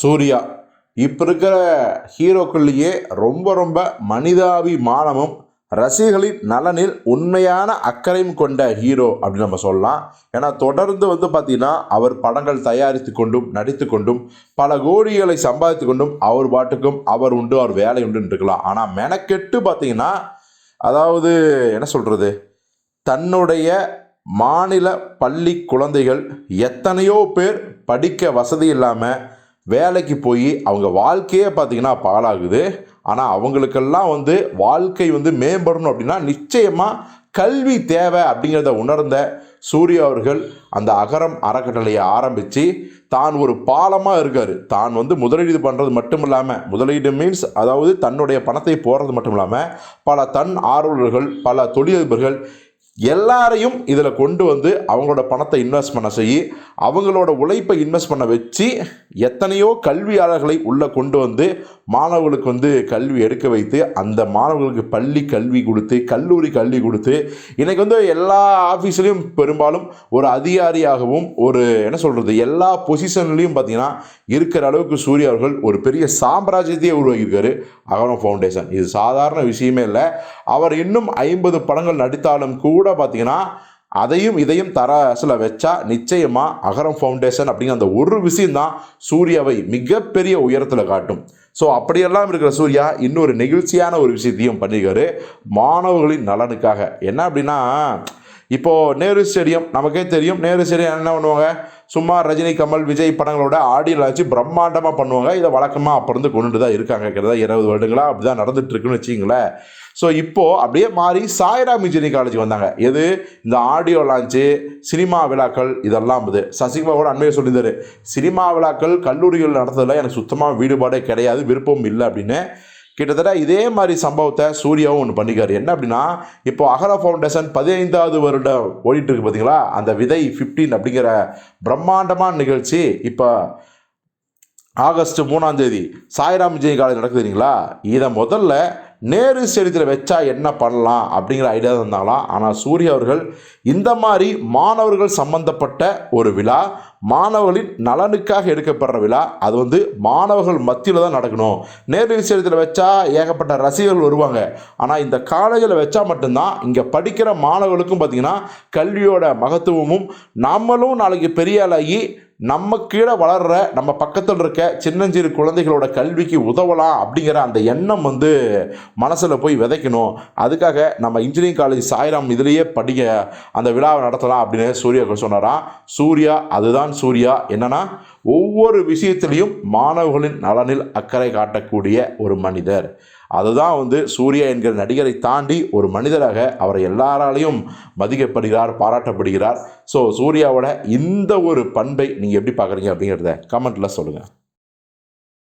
சூர்யா. இப்போ இருக்கிற ஹீரோக்கள்லேயே ரொம்ப ரொம்ப மனிதாபிமானமும் ரசிகர்களின் நலனில் உண்மையான அக்கறையும் கொண்ட ஹீரோ அப்படின்னு நம்ம சொல்லலாம். ஏன்னா தொடர்ந்து வந்து பார்த்திங்கன்னா அவர் படங்கள் தயாரித்து கொண்டும் நடித்து கொண்டும் பல கோடிகளை சம்பாதித்து கொண்டும் அவர் பாட்டுக்கும் அவர் உண்டு அவர் வேலை உண்டு இருக்கலாம். ஆனால் மெனக்கெட்டு பார்த்தீங்கன்னா அதாவது என்ன சொல்கிறது தன்னுடைய மாநில பள்ளி குழந்தைகள் எத்தனையோ பேர் படிக்க வசதி இல்லாமல் வேலைக்கு போய் அவங்க வாழ்க்கையே பார்த்திங்கன்னா பாழாகுது. ஆனால் அவங்களுக்கெல்லாம் வந்து வாழ்க்கை வந்து மேம்படணும் அப்படின்னா நிச்சயமாக கல்வி தேவை அப்படிங்கிறத உணர்ந்த சூர்யா அவர்கள் அந்த அகரம் அறக்கட்டளையை ஆரம்பித்து தான் ஒரு பாலமாக இருக்கார். தான் வந்து முதலீடு பண்ணுறது மட்டும் இல்லாமல் முதலீடு மீன்ஸ் அதாவது தன்னுடைய பணத்தை போடுறது மட்டும் இல்லாமல் பல தன் ஆர்வலர்கள் பல தொழிலதிபர்கள் எல்லாரையும் இதில் கொண்டு வந்து அவங்களோட பணத்தை இன்வெஸ்ட் பண்ண செய்ய அவங்களோட உழைப்பை இன்வெஸ்ட் பண்ண வச்சு எத்தனையோ கல்வியாளர்களை உள்ளே கொண்டு வந்து மாணவர்களுக்கு வந்து கல்வி எடுக்க வைத்து அந்த மாணவர்களுக்கு பள்ளி கல்வி கொடுத்து கல்லூரி கல்வி கொடுத்து இன்றைக்கி வந்து எல்லா ஆஃபீஸ்லேயும் பெரும்பாலும் ஒரு அதிகாரியாகவும் ஒரு என்ன சொல்கிறது எல்லா பொசிஷன்லேயும் பார்த்தீங்கன்னா இருக்கிற அளவுக்கு சூர்யா அவர்கள் ஒரு பெரிய சாம்ராஜ்யத்தையே உருவாக்கியிருக்காரு அகரம் ஃபவுண்டேஷன் இது சாதாரண விஷயமே இல்லை. அவர் இன்னும் ஐம்பது படங்கள் நடித்தாலும் கூட கூட பார்த்தீங்கன்னா அதையும் இதையும் தராசில் வச்சா நிச்சயமாக அகரம் ஃபவுண்டேஷன் அப்படிங்கிற அந்த ஒரு விஷயம்தான் சூர்யாவை மிகப்பெரிய உயரத்தில் காட்டும். ஸோ அப்படியெல்லாம் இருக்கிற சூர்யா இன்னொரு நெகிழ்ச்சியான ஒரு விஷயத்தையும் பண்ணியிருக்காரு மாணவர்களின் நலனுக்காக. என்ன அப்படின்னா இப்போது நேரு ஸ்டேடியம் நமக்கே தெரியும். நேரு ஸ்டேடியம் என்ன பண்ணுவாங்க? சும்மா ரஜினி கமல் விஜய் படங்களோட ஆடியோ வச்சு பிரம்மாண்டமாக பண்ணுவாங்க. இதை வழக்கமாக அப்போ இருந்து கொண்டுட்டு தான் இருக்காங்க. கிட்டத்தட்ட இருபது வருடங்களா அப்படி தான் நடந்துட்டு இருக்குன்னு வச்சிங்களேன் ஸோ இப்போது அப்படியே மாறி சாய்ராம் இன்ஜினியரிங் காலேஜ் வந்தாங்க. எது? இந்த ஆடியோ லான்ச்சு சினிமா விழாக்கள் இதெல்லாம் இது. சசிகுமார் கூட அண்மையை சொல்லியிருந்தாரு. சினிமா விழாக்கள் கல்லூரிகள் நடத்துறதுல எனக்கு சுத்தமாக வீடுபாடே கிடையாது விருப்பம் இல்லை அப்படின்னு. கிட்டத்தட்ட இதே மாதிரி சம்பவத்தை சூர்யாவும் ஒன்று பண்ணிக்காரு. என்ன அப்படின்னா இப்போ அகர ஃபவுண்டேஷன் பதினைந்தாவது வருடம் ஓடிட்டு இருக்கு பார்த்தீங்களா அந்த விதை ஃபிஃப்டீன் அப்படிங்கிற பிரம்மாண்டமான நிகழ்ச்சி இப்போ ஆகஸ்ட் மூணாம் தேதி சாய்ராம் விஜய் காலேஜ் நடக்குதுங்களா இதை முதல்ல நேரு ஸ்டேடியத்தில் வச்சா என்ன பண்ணலாம் அப்படிங்கிற ஐடியா இருந்தாங்களாம். ஆனால் சூர்யா அவர்கள் இந்த மாதிரி மாணவர்கள் சம்பந்தப்பட்ட ஒரு விழா மாணவர்களின் நலனுக்காக எடுக்கப்படுற விழா அது வந்து மாணவர்கள் மத்தியில் தான் நடக்கணும். நேரு ஸ்டேடியத்தில் வச்சா ஏகப்பட்ட ரசிகர்கள் வருவாங்க. ஆனால் இந்த காலேஜில் வச்சா மட்டும்தான் இங்கே படிக்கிற மாணவர்களுக்கும் பார்த்திங்கன்னா கல்வியோட மகத்துவமும் நம்மளும் நாளைக்கு பெரிய ஆளாகி நம்ம கீழே வளர்கிற நம்ம பக்கத்தில் இருக்க சின்னஞ்சிறு குழந்தைகளோட கல்விக்கு உதவலாம் அப்படிங்கிற அந்த எண்ணம் வந்து மனசில் போய் விதைக்கணும். அதுக்காக நம்ம இன்ஜினியரிங் காலேஜ் சாய்ராம் இதுலேயே படிக்க அந்த விழாவை நடத்தலாம் அப்படின்னு சூர்யா சொன்னாராம் சூர்யா அதுதான் சூர்யா. என்னன்னா ஒவ்வொரு விஷயத்திலையும் மாணவர்களின் நலனில் அக்கறை காட்டக்கூடிய ஒரு மனிதர். அதுதான் வந்து சூர்யா என்கிற நடிகரை தாண்டி ஒரு மனிதராக அவரை எல்லாராலையும் மதிக்கப்படுகிறார் பாராட்டப்படுகிறார். ஸோ சூர்யாவோட இந்த ஒரு பண்பை நீங்கள் எப்படி பார்க்குறீங்க அப்படிங்கிறத கமெண்ட்டில் சொல்லுங்கள்